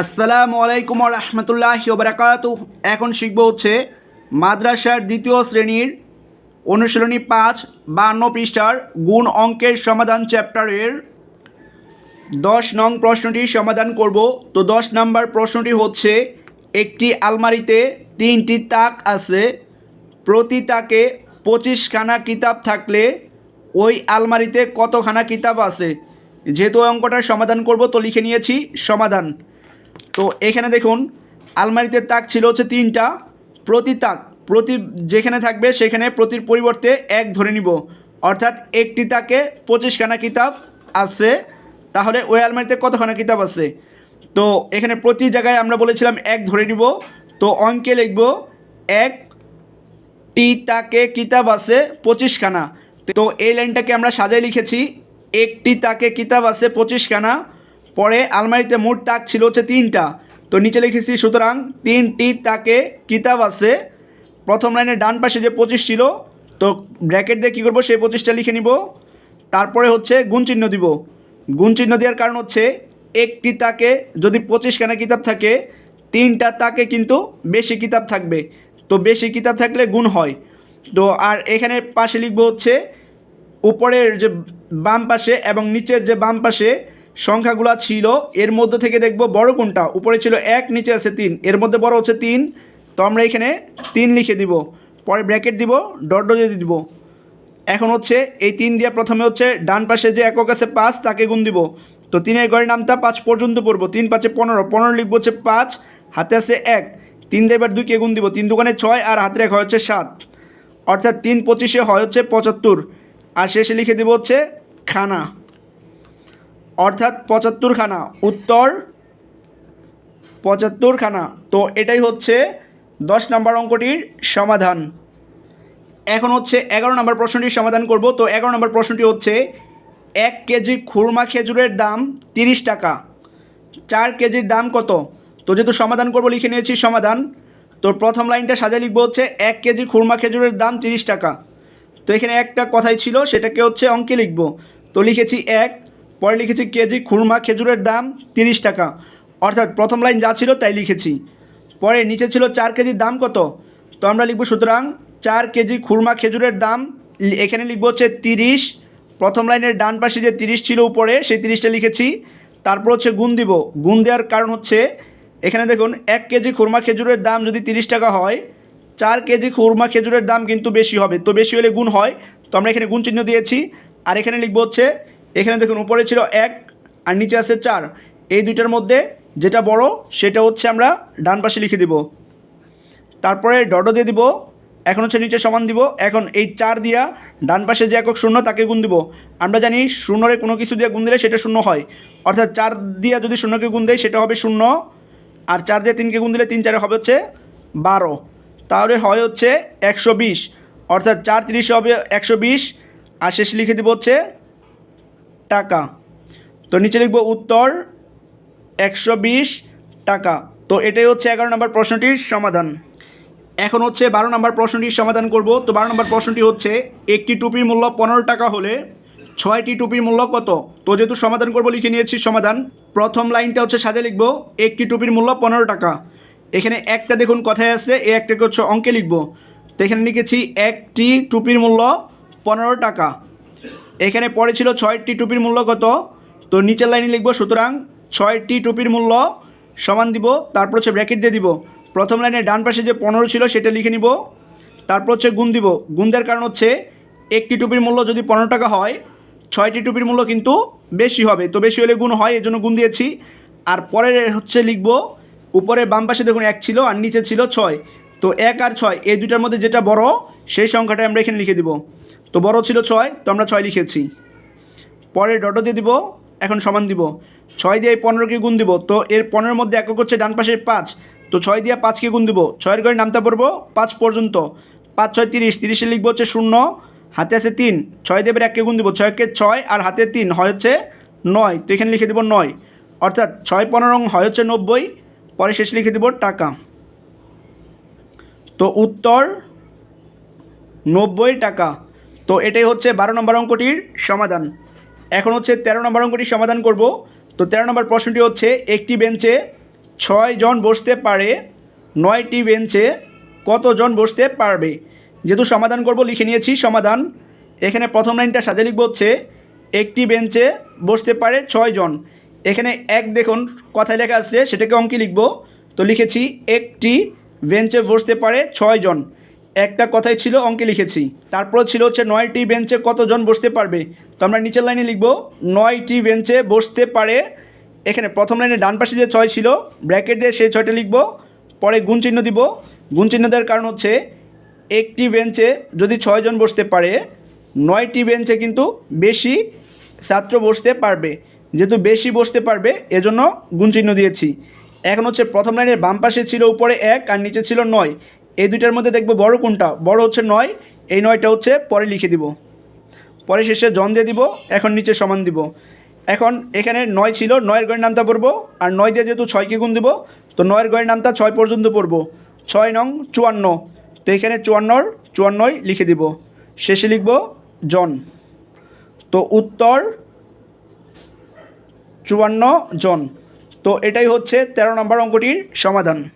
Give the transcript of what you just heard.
আসসালামু আলাইকুম রহমতুল্লাহ বারাকাত এখন শিখব হচ্ছে মাদ্রাসার দ্বিতীয় শ্রেণির অনুশীলনী পাঁচ, বান্ন পৃষ্ঠার গুণ অঙ্কের সমাধান চ্যাপ্টারের দশ নং প্রশ্নটি সমাধান করব। তো দশ নম্বর প্রশ্নটি হচ্ছে, একটি আলমারিতে তিনটি তাক আছে, প্রতি তাকে পঁচিশখানা কিতাব থাকলে ওই আলমারিতে কতখানা কিতাব আছে? যেহেতু অঙ্কটার সমাধান করব, তো লিখে নিয়েছি সমাধান। তো এখানে দেখুন, আলমারিতে তাক ছিল হচ্ছে তিনটা। প্রতি তাক, প্রতি যেখানে থাকবে সেখানে প্রতির পরিবর্তে এক ধরে নিব। অর্থাৎ একটি তাকে পঁচিশখানা কিতাব আছে। তাহলে ওই আলমারিতে কতখানা কিতাব আছে? তো এখানে প্রতি জায়গায় আমরা বলেছিলাম এক ধরে নিব। তো অঙ্কে লিখব এক টি তাকে কিতাব আছে পঁচিশখানা। তো এই লাইনটাকে আমরা সাজাই লিখেছি, একটি তাকে কিতাব আছে পঁচিশখানা। পরে আলমারিতে মোট তাক ছিল হচ্ছে তিনটা। তো নিচে লিখেছি, সুতরাং তিনটি তাকে কিতাব আছে। প্রথম লাইনের ডান পাশে যে পঁচিশ ছিল, তো ব্র্যাকেট দিয়ে কী করব, সেই পঁচিশটা লিখে নিব। তারপরে হচ্ছে গুণ চিহ্ন দিব। গুণ চিহ্ন দেওয়ার কারণ হচ্ছে একটি তাকে যদি পঁচিশখানা কিতাব থাকে, তিনটা তাকে কিন্তু বেশি কিতাব থাকবে। তো বেশি কিতাব থাকলে গুণ হয়। তো আর এখানে পাশে লিখব হচ্ছে, উপরের যে বাম পাশে এবং নিচের যে বাম পাশে সংখ্যাগুলো ছিল, এর মধ্যে থেকে দেখব বড় কোনটা? উপরে ছিল এক, নিচে আছে তিন। এর মধ্যে বড় হচ্ছে তিন। তো আমরা এখানে তিন লিখে দিব। পরে ব্র্যাকেট দিব, ডট ডট দিয়ে দিব। এখন হচ্ছে এই তিন দিয়ে প্রথমে হচ্ছে ডান পাশে যে একক আছে পাঁচ, তাকে গুণ দিব। তো তিনের গড়ের নামটা পাঁচ পর্যন্ত পড়ব। তিন পাঁচে পনেরো পনেরো লিখব হচ্ছে পাঁচ, হাতে আছে এক। তিন দিয়ে এবার দুইকে গুণ দিব। তিন দোকানে ছয় আর হাতের এক হয় হচ্ছে সাত। অর্থাৎ তিন পঁচিশে হয় হচ্ছে পঁচাত্তর। আর শেষে লিখে দেবো হচ্ছে খানা। অর্থাৎ পঁচাত্তর খানা উত্তর পঁচাত্তর খানা তো এটাই হচ্ছে দশ নম্বর অঙ্কটির সমাধান। এখন হচ্ছে এগারো নম্বর প্রশ্নটির সমাধান করব। তো এগারো নম্বর প্রশ্নটি হচ্ছে, এক কেজি খুরমা খেজুরের দাম তিরিশ টাকা। চার কেজির দাম কত? তো যেহেতু সমাধান করব, লিখে নিয়েছি সমাধান। তো প্রথম লাইনটা সাজা লিখব হচ্ছে, এক কেজি খুরমা খেজুরের দাম তিরিশ টাকা। তো এখানে একটা কথাই ছিল, সেটাকে হচ্ছে অঙ্কে লিখব। তো লিখেছি এক পরে লিখেছি কেজি খুরমা খেজুরের দাম তিরিশ টাকা। অর্থাৎ প্রথম লাইন যা ছিল তাই লিখেছি। পরে নিচে ছিল চার কেজির দাম কত? তো আমরা লিখব সুতরাং চার কেজি খুরমা খেজুরের দাম এখানে লিখব হচ্ছে তিরিশ। প্রথম লাইনের ডান পাশে যে তিরিশ ছিল উপরে, সেই তিরিশটা লিখেছি। তারপর হচ্ছে গুণ দিব। গুণ দেওয়ার কারণ হচ্ছে, এখানে দেখুন, এক কেজি খুরমা খেজুরের দাম যদি তিরিশ টাকা হয়, চার কেজি খুরমা খেজুরের দাম কিন্তু বেশি হবে। তো বেশি হলে গুণ হয়। তো আমরা এখানে গুণ চিহ্ন দিয়েছি। আর এখানে লিখব হচ্ছে এখানে দেখুন, উপরে ছিল এক আর নিচে আছে চার। এই দুইটার মধ্যে যেটা বড়, সেটা হচ্ছে আমরা ডান পাশে লিখে দিব। তারপরে ডটো দিয়ে দিব, এখন হচ্ছে নিচে সমান দিব। এখন এই চার দিয়া ডান পাশে যে একক শূন্য, তাকে গুণ দিব। আমরা জানি শূন্যরে কোনো কিছু দিয়ে গুণ দিলে সেটা শূন্য হয়। অর্থাৎ চার দিয়া যদি শূন্যকে গুণ দেয় সেটা হবে শূন্য। আর চার দিয়ে তিনকে গুণ দিলে তিন চারে হবে হচ্ছে বারো। তাহলে হয় হচ্ছে একশো বিশ। অর্থাৎ চার তিরিশে হবে একশো বিশ। আর শেষে লিখে দিব হচ্ছে টাকা। তো নিচে লিখব উত্তর একশো বিশ টাকা। তো এটাই হচ্ছে এগারো নম্বর প্রশ্নটির সমাধান। এখন হচ্ছে বারো নম্বর প্রশ্নটির সমাধান করব। তো বারো নম্বর প্রশ্নটি হচ্ছে, একটি টুপির মূল্য পনেরো টাকা হলে ছয়টি টুপির মূল্য কত? তো যেহেতু সমাধান করব, লিখে নিয়েছি সমাধান। প্রথম লাইনটা হচ্ছে সাজে লিখব, একটি টুপির মূল্য পনেরো টাকা। এখানে একটা দেখুন কথায় আছে, এই একটাকে হচ্ছে অঙ্কে লিখব। তো এখানে লিখেছি, একটি টুপির মূল্য পনেরো টাকা। এখানে পরে ছিল ছয়টি টুপির মূল্য কত? তো নিচের লাইনে লিখব, সুতরাং ছয়টি টুপির মূল্য সমান দিব, তারপর হচ্ছে ব্র্যাকেট দিয়ে দিব। প্রথম লাইনে ডান পাশে যে পনেরো ছিল, সেটা লিখে নিব। তারপর হচ্ছে গুণ দিব। গুণ দেওয়ার কারণ হচ্ছে একটি টুপির মূল্য যদি পনেরো টাকা হয়, ছয়টি টুপির মূল্য কিন্তু বেশি হবে। তো বেশি হলে গুণ হয়, এজন্য গুণ দিয়েছি। আর পরে হচ্ছে লিখব, উপরে বাম পাশে দেখুন এক ছিল আর নিচে ছিল ছয়। তো এক আর ছয়, এই দুটার মধ্যে যেটা বড়, সেই সংখ্যাটা আমরা এখানে লিখে দিব। তো বড় ছিল ছয়, তো আমরা ছয় লিখেছি। পরে ডটো দিয়ে দিব, এখন সমান দিব। ছয় দিয়ে পনেরোকে গুণ দিব, তো এর পনেরোর মধ্যে একক হচ্ছে ডান পাশের পাঁচ। তো ছয় দিয়ে পাঁচকে গুণ দিব, ছয়ের ঘরে নামতে পারব পাঁচ পর্যন্ত। পাঁচ, ছয়, তিরিশ, তিরিশে লিখব হচ্ছে শূন্য, হাতে আছে তিন। ছয় দেবের এককে গুণ দিব, ছয়কে ছয় আর হাতে তিন, হয় হচ্ছে নয়। তো এখানে লিখে দেবো নয়। অর্থাৎ ছয় পনেরো হয় হচ্ছে নব্বই, পরে শেষে লিখে দেবো টাকা। তো উত্তর নব্বই টাকা। তো এটাই হচ্ছে বারো নম্বর অঙ্কটির সমাধান। এখন হচ্ছে তেরো নম্বর অঙ্কটির সমাধান করব। তো তেরো নম্বর প্রশ্নটি হচ্ছে, একটি বেঞ্চে ছয় জন বসতে পারে, নয়টি বেঞ্চে কতজন বসতে পারবে? যেহেতু সমাধান করব, লিখে নিয়েছি সমাধান। এখানে প্রথম লাইনটা সাজে লিখব হচ্ছে, একটি বেঞ্চে বসতে পারে ছয় জন। এখানে এক দেখুন, কথায় লেখা আছে, সেটাকে অঙ্কে লিখব। তো লিখেছি, একটি বেঞ্চে বসতে পারে ছয় জন। একটা কথাই ছিল অঙ্কে লিখেছি। তারপর ছিল হচ্ছে নয়টি বেঞ্চে কতজন বসতে পারবে? তো আমরা নিচের লাইনে লিখব, নয়টি বেঞ্চে বসতে পারে, এখানে প্রথম লাইনে ডান পাশে যে ছয় ছিল, ব্র্যাকেট দিয়ে সেই ছয়টা লিখব, পরে গুণ চিহ্ন দিব। গুণ চিহ্ন দেওয়ার কারণ হচ্ছে একটি বেঞ্চে যদি ছয়জন বসতে পারে, নয়টি বেঞ্চে কিন্তু বেশি ছাত্র বসতে পারবে। যেহেতু বেশি বসতে পারবে, এজন্য গুণ চিহ্ন দিয়েছি। এখন হচ্ছে প্রথম লাইনের বাম পাশে ছিল উপরে এক, আর নিচে ছিল নয়। এই দুইটার মধ্যে দেখব বড় কোনটা? বড় হচ্ছে নয়, এই নয়টা হচ্ছে পরে লিখে দিব। পরে শেষে জন দিয়ে দিব, এখন নিচে সমান দিব। এখন এখানে নয় ছিল, নয়ের গয়ের নামটা পড়ব, আর নয় দিয়ে যেহেতু ছয়কে গুণ দিব, তো নয়ের গয়ের নামটা ছয় পর্যন্ত পড়ব। ছয় নং চুয়ান্ন। তো এখানে চুয়ান্নর, চুয়ান্নই লিখে দিব। শেষে লিখব জন। তো উত্তর চুয়ান্ন জন। তো এটাই হচ্ছে তেরো নম্বর অঙ্কটির সমাধান।